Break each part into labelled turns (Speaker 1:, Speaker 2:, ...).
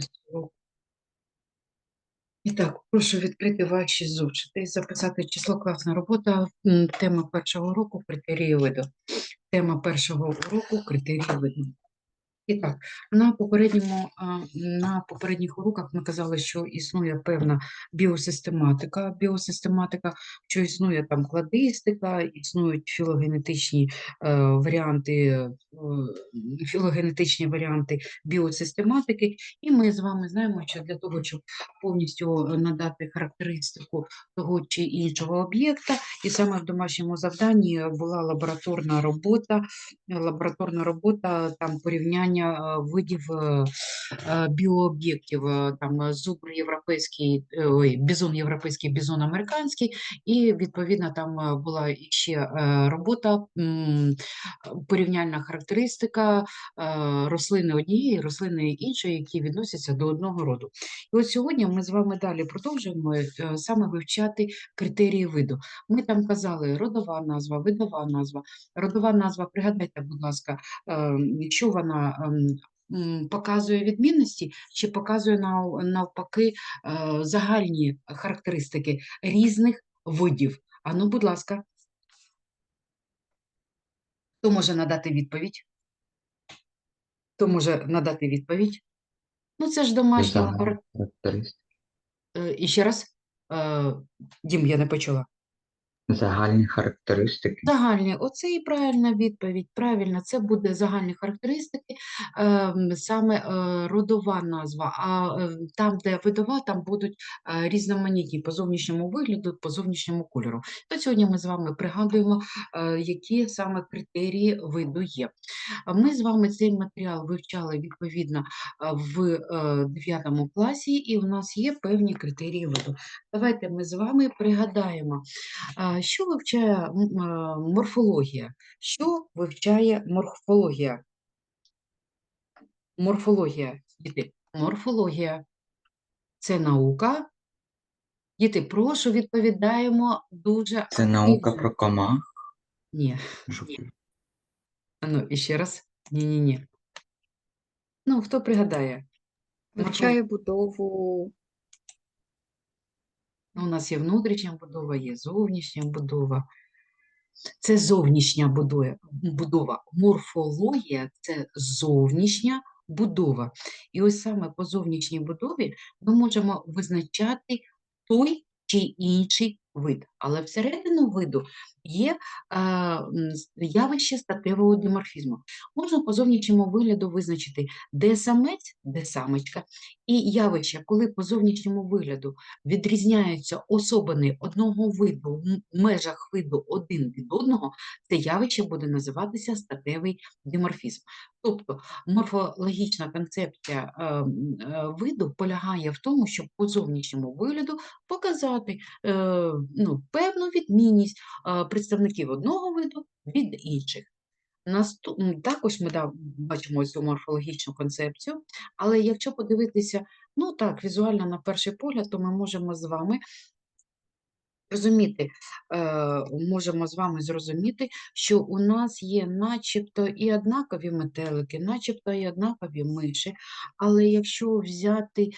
Speaker 1: Список. І так, прошу відкрити ваші зошити і записати число класна робота. Тема першого уроку критерії виду. Тема першого уроку критерії виду. І так, на попередньому, на попередніх уроках ми казали, що існує певна біосистематика, біосистематика, що існує там кладистика, існують філогенетичні е, варіанти, е, філогенетичні варіанти біосистематики, і ми з вами знаємо, що для того, щоб повністю надати характеристику того чи іншого об'єкта, і саме в домашньому завданні була лабораторна робота, лабораторна робота там порівняння е, видів е, е, біооб'єктів, е, там зубр європейський, ой, бізон європейський, бізон американський, і відповідно там була ще робота, порівняльна характеристика рослини однієї, рослини іншої, які відносяться до одного роду. І от сьогодні ми з вами далі продовжуємо е, саме вивчати критерії виду. Ми там казали родова назва, видова назва. Родова назва, пригадайте, будь ласка, е, що вона ем, показує відмінності чи показує навпаки е, загальні характеристики різних видів. А ну, будь ласка, хто може надати відповідь? Хто може надати відповідь? Ну, це ж домашня лабораторія. І ще раз, е, Дім, я не почула.
Speaker 2: Загальні характеристики.
Speaker 1: Загальні, оце і правильна відповідь. Правильно, це буде загальні характеристики, ем, саме е, родова назва. А е, там, де видова, там будуть е, різноманітні по зовнішньому вигляду, по зовнішньому кольору. То сьогодні ми з вами пригадуємо, які саме критерії виду є. Ми з вами цей матеріал вивчали відповідно в 9 класі, і в нас є певні критерії виду. Давайте ми з вами пригадаємо. Що вивчає е, морфологія? Що вивчає морфологія? Морфологія, діти, морфологія це наука. Діти, прошу, відповідаємо дуже
Speaker 2: Це наука про комах.
Speaker 1: Ні, а ну, і ще раз. Ні-ні-ні. Ну, хто пригадає?
Speaker 3: Вивчає будову
Speaker 1: У нас є внутрішня будова, є зовнішня будова. Це зовнішня будова. Морфологія це зовнішня будова. І ось саме по зовнішній будові ми можемо визначати той чи інший вид. Але всередину виду є е, явище статевого диморфізму. Можна по зовнішньому вигляду визначити, де самець, де самочка. І явище, коли по зовнішньому вигляду відрізняються особини одного виду в межах виду один від одного, це явище буде називатися статевий диморфізм. Тобто морфологічна концепція е, е, виду полягає в тому, щоб по зовнішньому вигляду показати е, ну, певну відмінність представників одного виду від інших. Наступ... Також ми да, бачимо цю морфологічну концепцію, але якщо подивитися, ну так, візуально на перший погляд, то ми можемо з вами розуміти, е, можемо з вами зрозуміти, що у нас є начебто і однакові метелики, начебто і однакові миші, але якщо взяти е,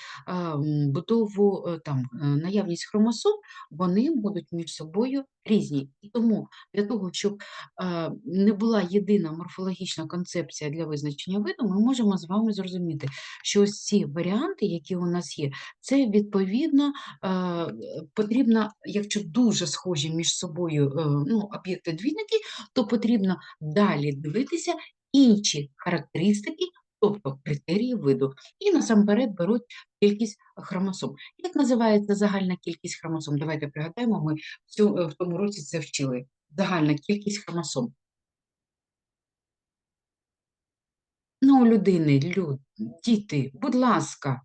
Speaker 1: будову, е, там, наявність хромосом, вони будуть між собою різні. І тому для того, щоб е, не була єдина морфологічна концепція для визначення виду, ми можемо з вами зрозуміти, що ось ці варіанти, які у нас є, це відповідно е, потрібно, якщо дуже схожі між собою е, ну, об'єкти-двійники, то потрібно далі дивитися інші характеристики, тобто критерії виду. І насамперед беруть кількість хромосом. Як називається загальна кількість хромосом? Давайте пригадаємо, ми в, е, в тому році це вчили. Загальна кількість хромосом. Ну, людини, люд, діти, будь ласка,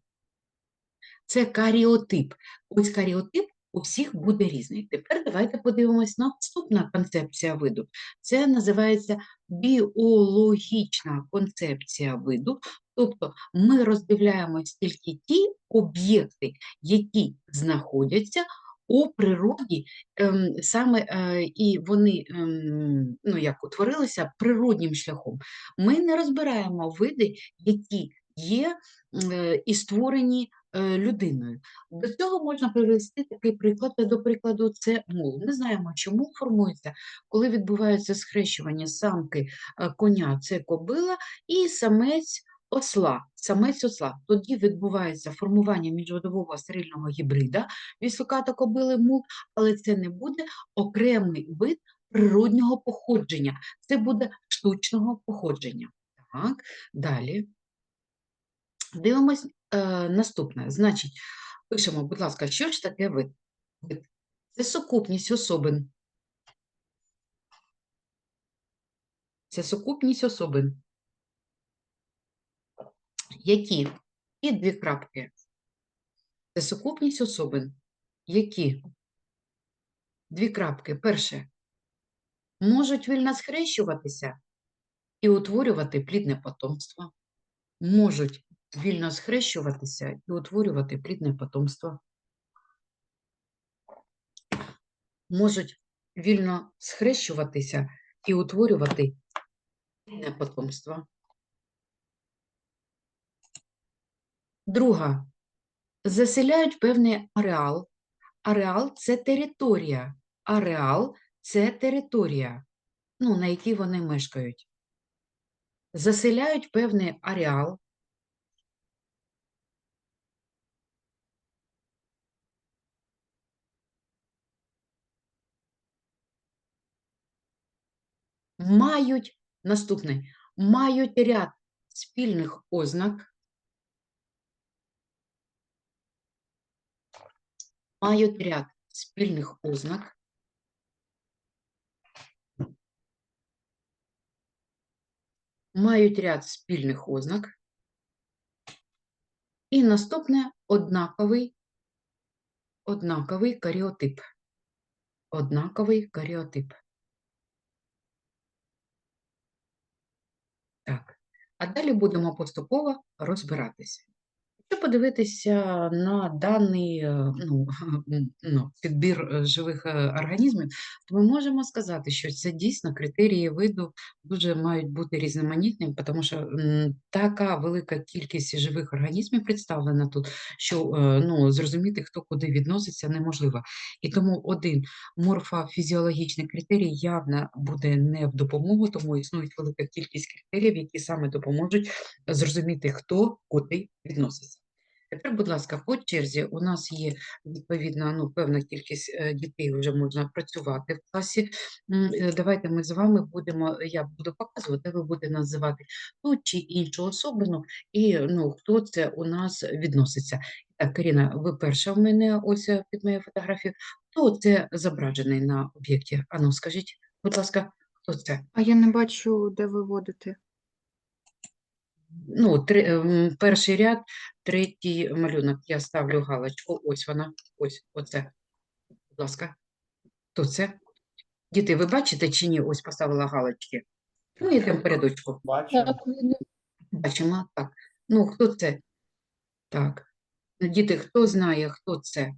Speaker 1: це каріотип. Ось каріотип у всіх буде різний. Тепер давайте подивимось на наступна концепція виду. Це називається біологічна концепція виду. Тобто ми роздивляємось тільки ті об'єкти, які знаходяться у природі, ем, саме е, і вони ем, ну, як утворилися природнім шляхом. Ми не розбираємо види, які є е, і створені людиною. До цього можна привести такий приклад. До прикладу, це мул. Ми знаємо, чому формується, коли відбувається схрещування самки е, коня, це кобила, і самець осла. Самець осла. Тоді відбувається формування міжвидового стерильного гібрида віслюка та кобили мул, але це не буде окремий вид природнього походження. Це буде штучного походження. Так, далі. Дивимось е, наступне. Значить, пишемо, будь ласка, що ж таке вид? Вид. Це сукупність особин. Це сукупність особин. Які? І дві крапки. Це сукупність особин. Які? Дві крапки. Перше. Можуть вільно схрещуватися і утворювати плідне потомство. Можуть вільно схрещуватися і утворювати плідне потомство. Можуть вільно схрещуватися і утворювати плідне потомство. Друга. Заселяють певний ареал. Ареал це територія. Ареал це територія, ну, на якій вони мешкають. Заселяють певний ареал. Мають наступне, мають ряд спільних ознак. Мають ряд спільних ознак. мають ряд спільних ознак. І наступне однаковий, однаковий каріотип. Однаковий каріотип. Так, а далі будемо поступово розбиратися. Якщо подивитися на даний е, ну, ну, підбір е, живих е, організмів, то ми можемо сказати, що це дійсно критерії виду дуже мають бути різноманітними, тому що така велика кількість живих організмів представлена тут, що ну, зрозуміти, хто куди відноситься, неможливо. І тому один морфофізіологічний критерій явно буде не в допомогу, тому існує велика кількість критеріїв, які саме допоможуть зрозуміти, хто куди відноситься. Тепер, будь ласка, по черзі у нас є відповідно ну, певна кількість е, дітей, вже можна працювати в класі. Е, Давайте ми з вами будемо, я буду показувати, ви будете називати ту чи іншу особину, і ну, хто це у нас відноситься. Так, Каріна, ви перша в мене ось е, під моєю фотографією. Хто це зображений на об'єкті? Ану, скажіть, будь ласка, хто це?
Speaker 3: А я не бачу, де виводити.
Speaker 1: Ну, три, перший ряд, третій малюнок. Я ставлю галочку. Ось вона. Ось, оце. Будь ласка. Хто це? Діти, ви бачите чи ні? Ось поставила галочки. Ну, йдемо по рядочку.
Speaker 4: Бачу.
Speaker 1: Бачимо. Так. Ну, хто це? Так. Діти, хто знає, хто це?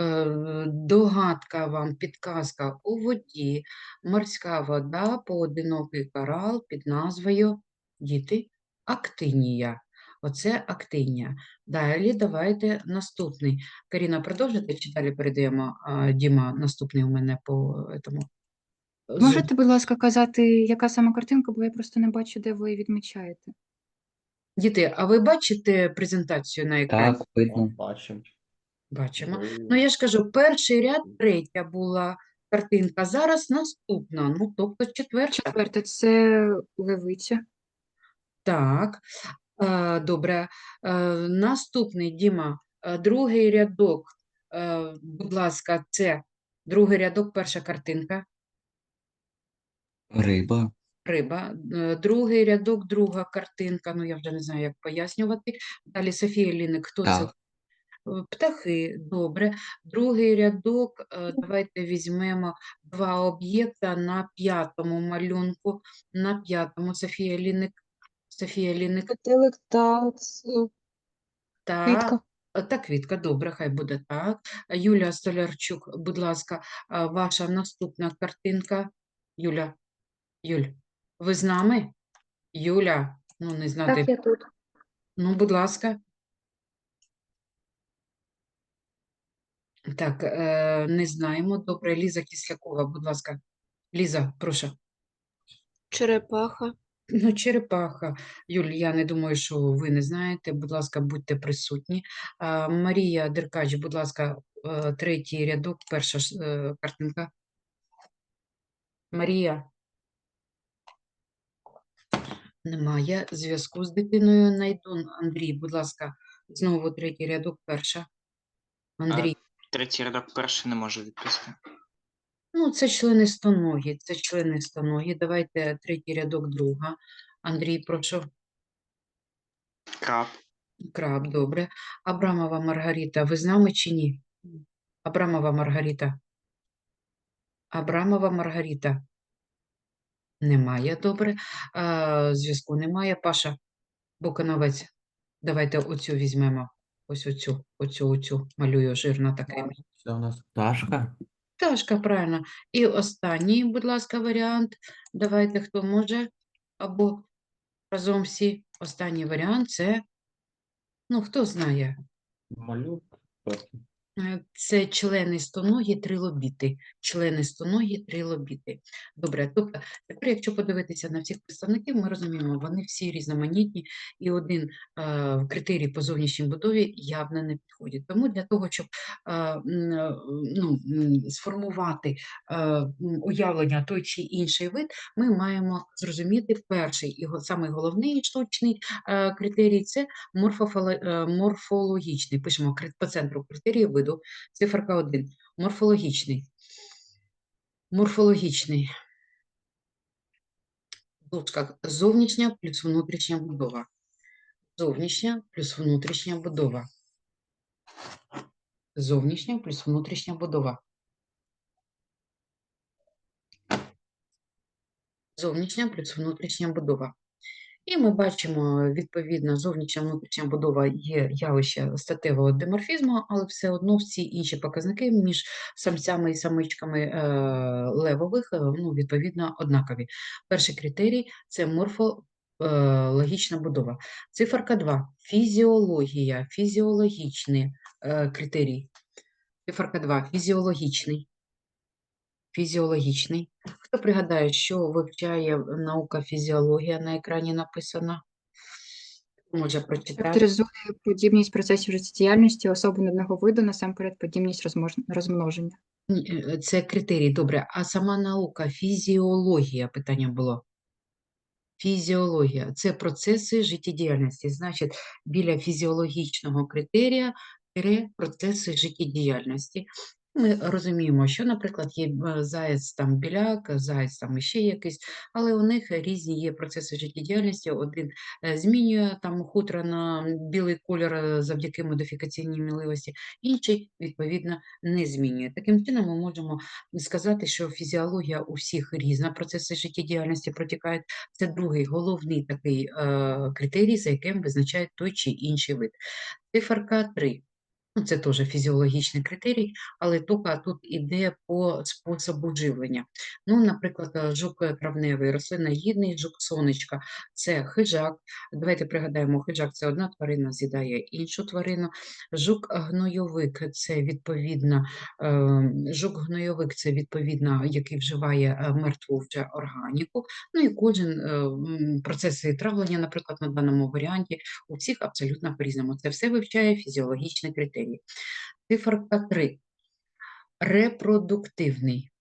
Speaker 1: Е, Догадка вам, підказка у воді, морська вода, поодинокий корал під назвою Діти, актинія. Оце актинія. Далі давайте наступний. Каріна, продовжите чи далі передаємо а, Діма наступний у мене по этому?
Speaker 3: Можете, будь ласка, казати, яка саме картинка, бо я просто не бачу, де ви відмічаєте.
Speaker 1: Діти, а ви бачите презентацію на екрані?
Speaker 2: Так, видно.
Speaker 4: Бачимо.
Speaker 1: Бачимо. Ну, я ж кажу, перший ряд, третя була картинка, зараз наступна, ну, тобто четверта.
Speaker 3: Четверте, це левиця.
Speaker 1: Так, добре. Е, Наступний, Діма, е, другий рядок, е, будь ласка, це другий рядок, перша картинка,
Speaker 2: Риба,
Speaker 1: риба. Другий рядок, друга картинка, ну, я вже не знаю, як пояснювати. Далі Софія Ліник, хто це?
Speaker 2: Так.
Speaker 1: Е, Птахи, добре. Другий рядок, давайте візьмемо два об'єкта на п'ятому малюнку. На п'ятому Софія Ліник. Софія Ліник.
Speaker 3: Петелик та
Speaker 1: Та,
Speaker 3: квітка.
Speaker 1: е, та квітка, добре, хай буде так. Юлія Столярчук, будь ласка, а, ваша наступна картинка. Юля, Юль, ви з нами? Юля, ну не знати.
Speaker 3: Так, я тут.
Speaker 1: Ну, будь ласка. Так, е, не знаємо. Добре, Ліза Кислякова, будь ласка. Ліза, прошу.
Speaker 4: Черепаха,
Speaker 1: Ну, черепаха. Юль, я не думаю, що ви не знаєте. Будь ласка, будьте присутні. А, Марія Деркач, будь ласка, е, третій рядок, перша е, картинка. Марія. Немає зв'язку з дитиною. Найдун Андрій, будь ласка, знову третій рядок, перша. Андрій.
Speaker 5: Третій рядок перший не можу відповісти.
Speaker 1: Ну, це членистоногі, це членистоногі. Давайте третій рядок, друга. Андрій, прошу.
Speaker 5: Краб,
Speaker 1: Краб, добре. Абрамова Маргарита, ви з нами чи ні? Абрамова Маргарита. Абрамова Маргарита. Немає, добре. А, зв'язку немає. Паша Букановець. Давайте оцю візьмемо. Ось оцю, оцю, оцю. Малюю жирно таке.
Speaker 6: Це у нас пташка.
Speaker 1: Пташка, правильно. І останній, будь ласка, варіант. Давайте, хто може, або разом всі. Останній варіант це, ну, хто знає,
Speaker 6: Малюк.
Speaker 1: Це члени стоногі трилобіти. Члени стоногі трилобіти. Добре, тобто тепер, якщо подивитися на всіх представників, ми розуміємо, вони всі різноманітні, і один е, критерій по зовнішній будові явно не підходить. Тому для того, щоб е, е, ну, сформувати е, уявлення той чи інший вид, ми маємо зрозуміти перший і самий головний штучний е, критерій це е, морфологічний. Пишемо по центру критерію виду, циферка 1. Морфологічний. Морфологічний. В зовнішня плюс внутрішня будова. Зовнішня плюс внутрішня будова. Зовнішня плюс внутрішня будова. Зовнішня плюс внутрішня будова. І ми бачимо, відповідно, зовнішня внутрішня будова є явище статевого диморфізму, але все одно всі інші показники між самцями і самичками е, левових, е, ну, відповідно, однакові. Перший критерій це морфологічна будова. Циферка 2. Фізіологія, фізіологічний е, критерій. Циферка 2. Фізіологічний. Фізіологічний. Хто пригадає, що вивчає наука фізіологія на екрані написано? Може прочитати.
Speaker 3: Характеризує подібність процесів життєдіяльності особин одного виду, насамперед подібність розмнож- розмноження.
Speaker 1: Е, Це критерій, добре. А сама наука, фізіологія, питання було. Фізіологія це процеси життєдіяльності. Значить, біля фізіологічного критерія тире процеси життєдіяльності. Ми розуміємо, що, наприклад, є е, заяць там біляк, заяць там іще якийсь, але у них різні є процеси життєдіяльності. Один е, змінює там хутро на білий колір е, завдяки модифікаційній міливості, інший, відповідно, не змінює. Таким чином, ми можемо сказати, що фізіологія у всіх різна, процеси життєдіяльності протікають. Це другий головний такий е, критерій, за яким визначають той чи інший вид. Циферка 3. Ну, це теж фізіологічний критерій, але тільки тут іде по способу живлення. Ну, наприклад, е, жук травневий, рослиногідний жук сонечка – це хижак. Давайте пригадаємо, хижак – це одна тварина, з'їдає іншу тварину. Жук гнойовик – це відповідно, е, жук гнойовик – це відповідно, який вживає е, мертву вже органіку. Ну і кожен е, м, процеси травлення, наприклад, на даному варіанті, у всіх абсолютно по-різному. Це все вивчає фізіологічний критерій. Циферка 3. Репродуктивний.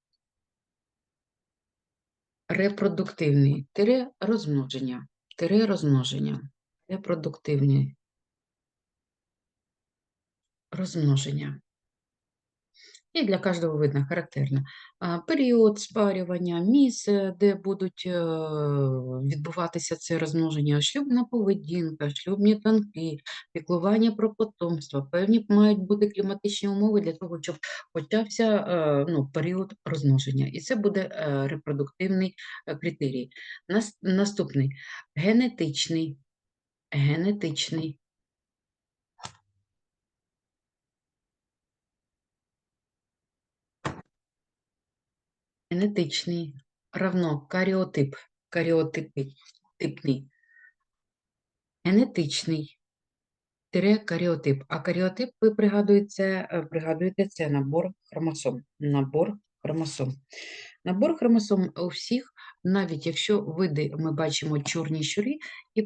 Speaker 1: Репродуктивний. Тире розмноження. Тире розмноження. Репродуктивний. Розмноження. І для кожного видно характерно. Період спарювання, місце, де будуть е, відбуватися це розмноження, шлюбна поведінка, шлюбні танки, піклування про потомство. Певні мають бути кліматичні умови для того, щоб почався е, ну, період розмноження. І це буде е, репродуктивний е, критерій. Наступний генетичний. Генетичний. Генетичний равно каріотип, каріотипний, типний. Генетичний тире каріотип. А каріотип, ви пригадуєте, е, пригадуєте, це набор хромосом. Набор хромосом. Набор хромосом у всіх, навіть якщо види ми бачимо чорні щурі, і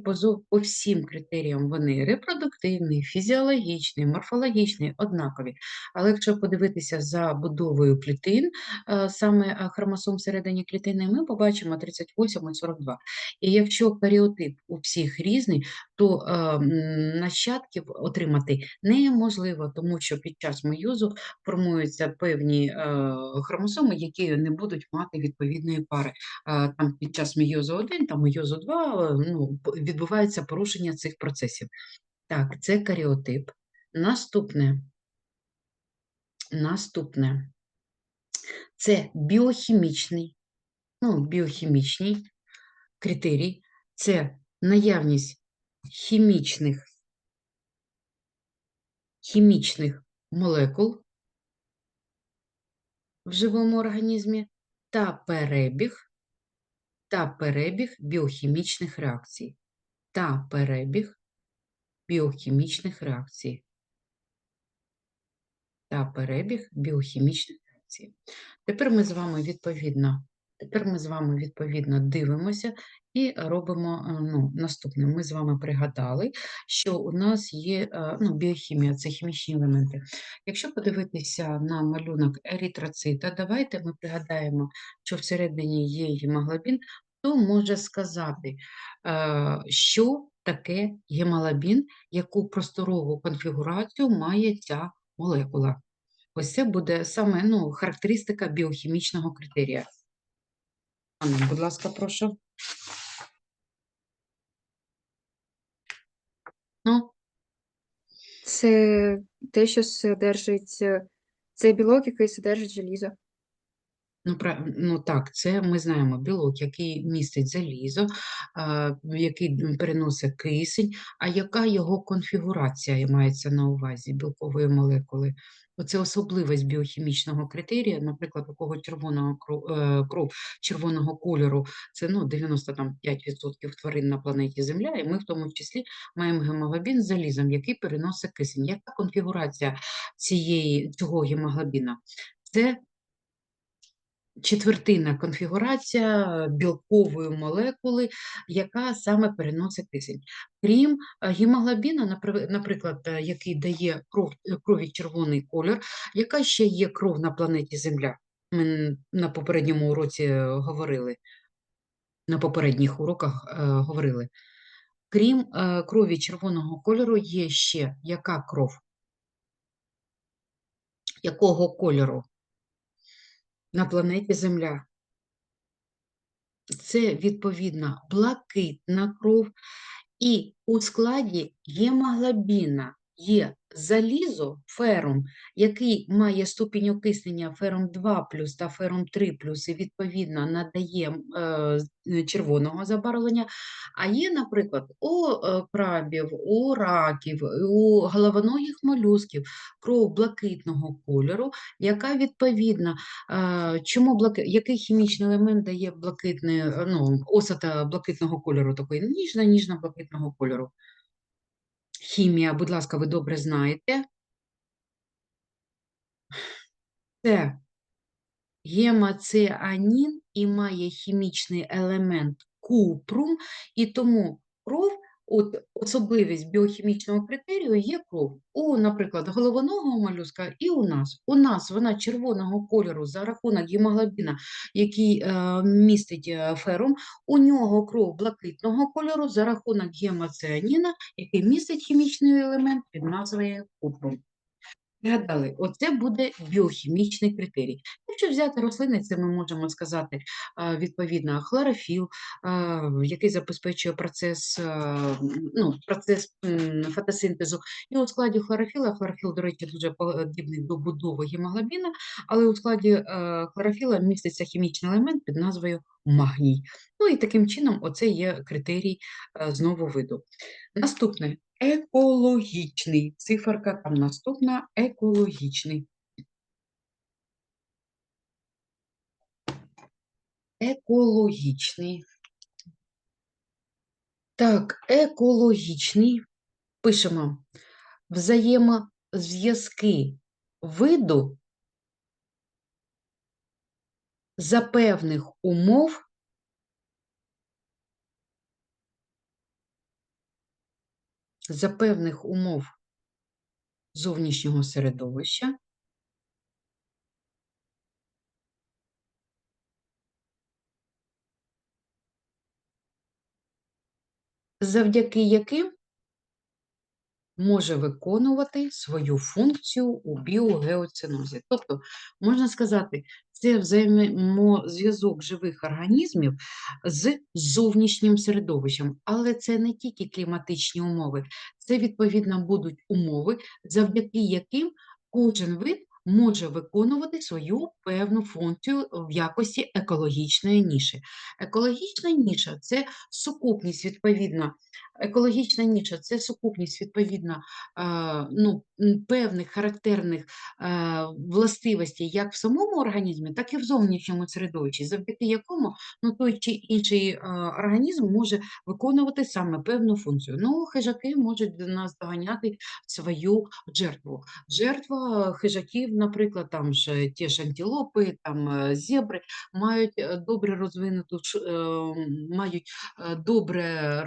Speaker 1: по, всім критеріям вони репродуктивні, фізіологічні, морфологічні, однакові. Але якщо подивитися за будовою клітин, е, саме е, хромосом всередині клітини, ми побачимо 38 і 42. І якщо каріотип у всіх різний, то е, нащадків отримати неможливо, тому що під час мейозу формуються певні хромосоми, які не будуть мати відповідної пари. Там під час мейозу 1, там мейозу 2 е, ну, відбувається порушення цих процесів. Так, це каріотип. Наступне. Наступне. Це біохімічний, ну, біохімічний критерій. Це наявність хімічних, хімічних молекул в живому організмі та перебіг, та перебіг біохімічних реакцій. Та перебіг біохімічних реакцій. Та перебіг біохімічних реакцій. Тепер ми з вами відповідно, тепер ми з вами відповідно дивимося і робимо е, ну, наступне. Ми з вами пригадали, що у нас є е, ну, біохімія, це хімічні елементи. Якщо подивитися на малюнок еритроцита, давайте ми пригадаємо, що всередині є гемоглобін, хто може сказати, е, що таке гемоглобін, яку просторову конфігурацію має ця молекула. Ось це буде саме ну, характеристика біохімічного критерія. Анна, будь ласка, прошу. Ну,
Speaker 3: Це те, що содержить, це білок, який содержить желізо.
Speaker 1: Ну, ну так, це ми знаємо білок, який містить залізо, який переносить кисень, а яка його конфігурація мається на увазі білкової молекули? Оце особливість біохімічного критерія, наприклад, у кого червоного е, кров червоного кольору, це ну, 95% тварин на планеті Земля, і ми в тому числі маємо гемоглобін з залізом, який переносить кисень. Яка конфігурація цієї, цього гемоглобіна? Це четвертинна конфігурація білкової молекули, яка саме переносить кисень. Крім е, гемоглобіна, наприклад, е, який дає кров, е, крові червоний кольор, яка ще є кров на планеті Земля? Ми на попередньому уроці говорили, на попередніх уроках е, говорили. Крім е, крові червоного кольору, є ще яка кров? Якого кольору? На планеті Земля. Це відповідна блакитна кров, і у складі гемоглобіна є залізо, ферум, який має ступінь окиснення ферум 2 та ферум 3 і відповідно надає е, е, червоного забарвлення. А є, наприклад, у е, крабів, у раків, у головоногих молюсків кров блакитного кольору, яка відповідно а, Чому блаки... який хімічний елемент дає блакитний, е, ну, осата блакитного кольору, такої ніжно-ніжно-блакитного кольору? Хімія, будь ласка, ви добре знаєте. Це гемоцианін і має хімічний елемент купрум, і тому кров, от особливість біохімічного критерію є кров. У, наприклад, головоного молюска і у нас. У нас вона червоного кольору за рахунок гемоглобіна, який е, містить е, ферум, у нього кров блакитного кольору за рахунок гемоцианіна, який містить хімічний елемент під назвою купрум. Пригадали, оце буде біохімічний критерій. Якщо взяти рослини, це ми можемо сказати відповідно хлорофіл, який забезпечує процес, ну, процес фотосинтезу. І у складі хлорофіла, хлорофіл, до речі, дуже подібний до будови гемоглобіна, але у складі хлорофіла міститься хімічний елемент під назвою магній. Ну і таким чином, оце є критерій знову виду. Наступне екологічний. Циферка там наступна екологічний. Екологічний. Так, екологічний. Пишемо взаємозв'язки виду за певних умов за певних умов зовнішнього середовища завдяки яким може виконувати свою функцію у біогеоцинозі. Тобто, можна сказати, це взаємозв'язок живих організмів з зовнішнім середовищем, але це не тільки кліматичні умови, це відповідно будуть умови, завдяки яким кожен вид може виконувати свою певну функцію в якості екологічної ніші. Екологічна ніша це сукупність відповідно. Екологічна ніша це сукупність відповідно е, ну, певних характерних властивостей як в самому організмі, так і в зовнішньому середовищі, завдяки якому ну, той чи інший організм може виконувати саме певну функцію. Ну, хижаки можуть до нас доганяти свою жертву. Жертва хижаків, наприклад, там ж ті ж антилопи, там е, зебри, мають е, добре розвинуту е, мають добре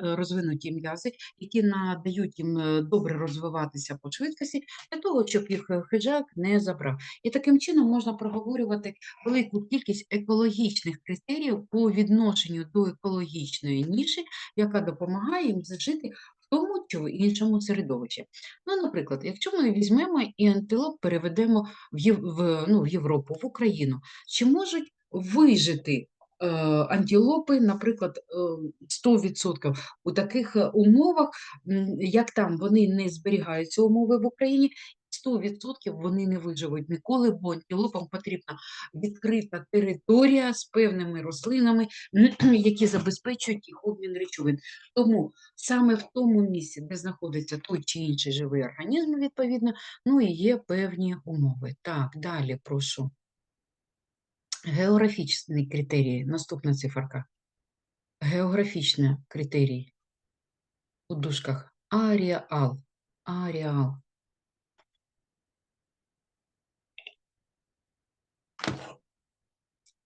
Speaker 1: розвинуті м'язи, які надають їм добре розвиватися по швидкості, для того, щоб їх е, хижак не забрав. І таким чином можна проговорювати велику кількість екологічних критеріїв по відношенню до екологічної ніші, яка допомагає їм жити в тому чи в іншому середовищі. Ну, наприклад, якщо ми візьмемо і антилоп переведемо в, Єв... в, ну, в Європу, в Україну, чи можуть вижити антилопи, наприклад, е, 100% у таких е, умовах, як там вони не зберігаються умови в Україні, 100% вони не виживуть ніколи, бо антилопам потрібна відкрита територія з певними рослинами, які забезпечують їх обмін речовин. Тому саме в тому місці, де знаходиться той чи інший живий організм, відповідно, ну і є певні умови. Так, далі прошу. Географічні критерії. Наступна циферка. Географічні критерії. У дужках. Аріал. Аріал.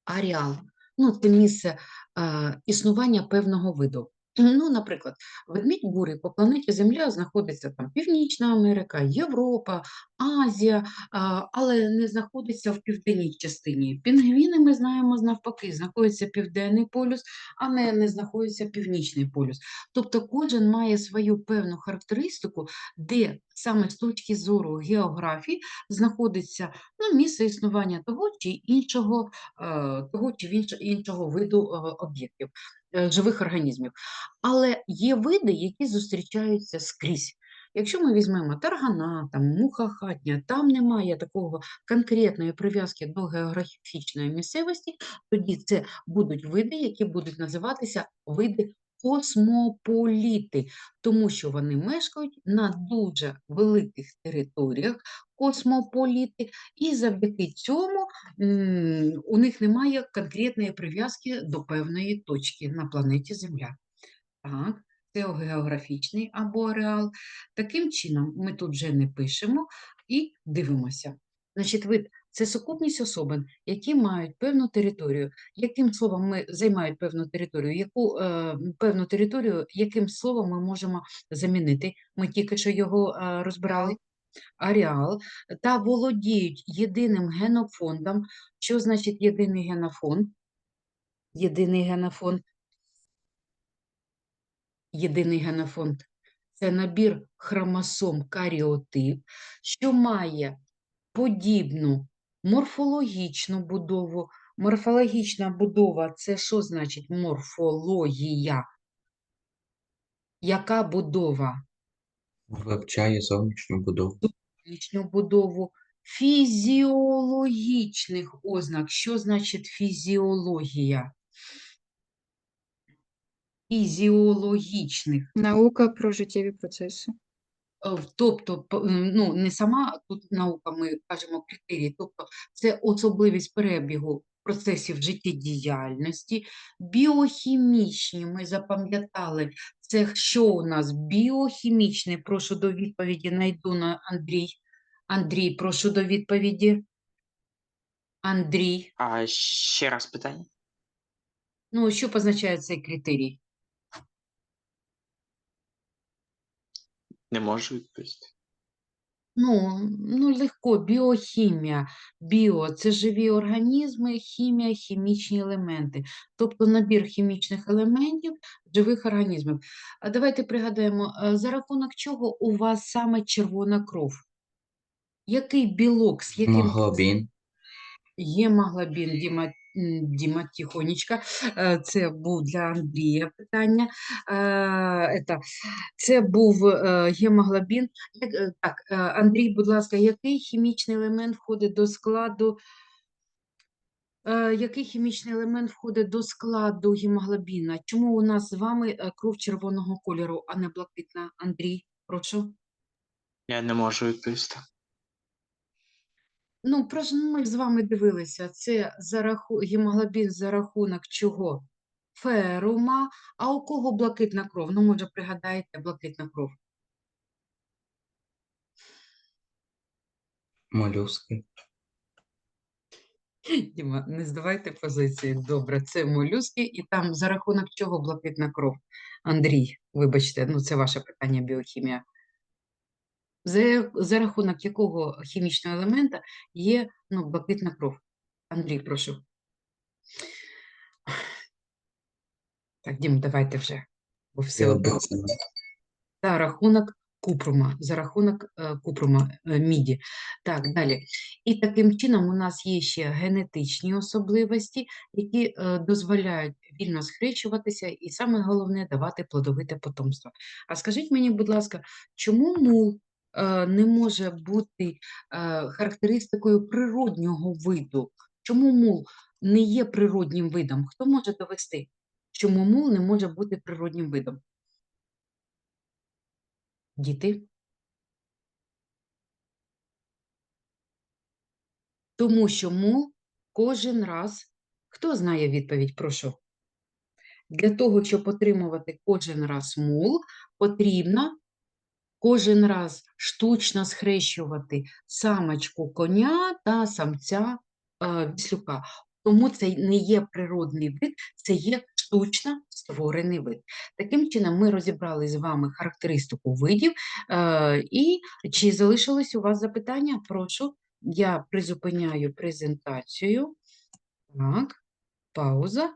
Speaker 1: Аріал. Ну, це місце е, існування певного виду. Ну, наприклад, ведмідь бурий по планеті Земля знаходиться там Північна Америка, Європа, Азія, але не знаходиться в південній частині. Пінгвіни, ми знаємо, навпаки, знаходиться Південний полюс, а не, не знаходиться Північний полюс. Тобто кожен має свою певну характеристику, де саме з точки зору географії знаходиться ну, місце існування того чи іншого, е, того чи іншого виду е, об'єктів, живих організмів. Але є види, які зустрічаються скрізь. Якщо ми візьмемо таргана, там, муха хатня, там немає такого конкретної прив'язки до географічної місцевості, тоді це будуть види, які будуть називатися види космополіти, тому що вони мешкають на дуже великих територіях, космополіти, і завдяки цьому у них немає конкретної прив'язки до певної точки на планеті Земля. Так, це географічний або ареал. Таким чином, ми тут вже не пишемо і дивимося. Значить, вид це сукупність особин, які мають певну територію. Яким словом ми займають певну територію? Яку е, певну територію, яким словом ми можемо замінити? Ми тільки що його е, розбирали. Ареал та володіють єдиним генофондом. Що значить єдиний генофонд? Єдиний генофонд єдиний генофонд це набір хромосом каріотип, що має подібну морфологічну будову. Морфологічна будова це що значить морфологія? Яка будова?
Speaker 2: Вивчає зовнішню будову.
Speaker 1: Зовнішню будову фізіологічних ознак. Що значить фізіологія? Фізіологічних
Speaker 3: Наука про життєві процеси.
Speaker 1: В- Тобто, ну, не сама тут наука, ми кажемо критерії, тобто це особливість перебігу процесів життєдіяльності, біохімічні, ми запам'ятали, Це що у нас? Біохімічний. Прошу до відповіді. Найду на Андрій. Андрій, прошу до відповіді. Андрій.
Speaker 5: А ще раз питання.
Speaker 1: Ну, що позначає цей критерій?
Speaker 5: Не можу відповісти.
Speaker 1: Ну, ну, легко, біохімія. Біо – це живі організми, хімія, хімічні елементи. Тобто набір хімічних елементів живих організмів. А давайте пригадаємо, е, за рахунок чого у вас саме червона кров? Який білок, з яким
Speaker 2: Гемоглобін.
Speaker 1: Гемоглобін, Діма, м, Діма тихонечко. Е, Це був для Андрія питання. Е, Це був е, гемоглобін. Так, Андрій, будь ласка, який хімічний елемент входить до складу? Який хімічний елемент входить до складу гемоглобіна? Чому у нас з вами кров червоного кольору, а не блакитна? Андрій, прошу.
Speaker 5: Я не можу відповісти.
Speaker 1: Ну, просто ми з вами дивилися, це за раху... гемоглобін за рахунок чого? Ферума. А у кого блакитна кров? Ну, може, пригадаєте, блакитна кров.
Speaker 2: Молюски.
Speaker 1: Діма, не здавайте позиції. Добре, це молюски, і там за рахунок чого блакитна кров? Андрій, вибачте, ну це ваше питання біохімія. За, за рахунок якого хімічного елемента є ну, блакитна кров? Андрій, прошу. Так, Дім, давайте вже. Бо все одно. За рахунок купрума, за рахунок е, купрума е, міді. Так, далі. І таким чином у нас є ще генетичні особливості, які е, дозволяють вільно схрещуватися і саме головне давати плодовите потомство. А скажіть мені, будь ласка, чому мул не може бути е, характеристикою природнього виду? Чому мул не є природнім видом? Хто може довести, чому мул не може бути природнім видом? Діти? Тому що мул кожен раз, хто знає відповідь, прошу. Для того, щоб отримувати кожен раз мул, потрібно кожен раз штучно схрещувати самочку коня та самця е, віслюка. Тому це не є природний вид, це є штучно створений вид. Таким чином, ми розібрали з вами характеристику видів. Е, і чи залишилось у вас запитання? Прошу, я призупиняю презентацію. Так, пауза.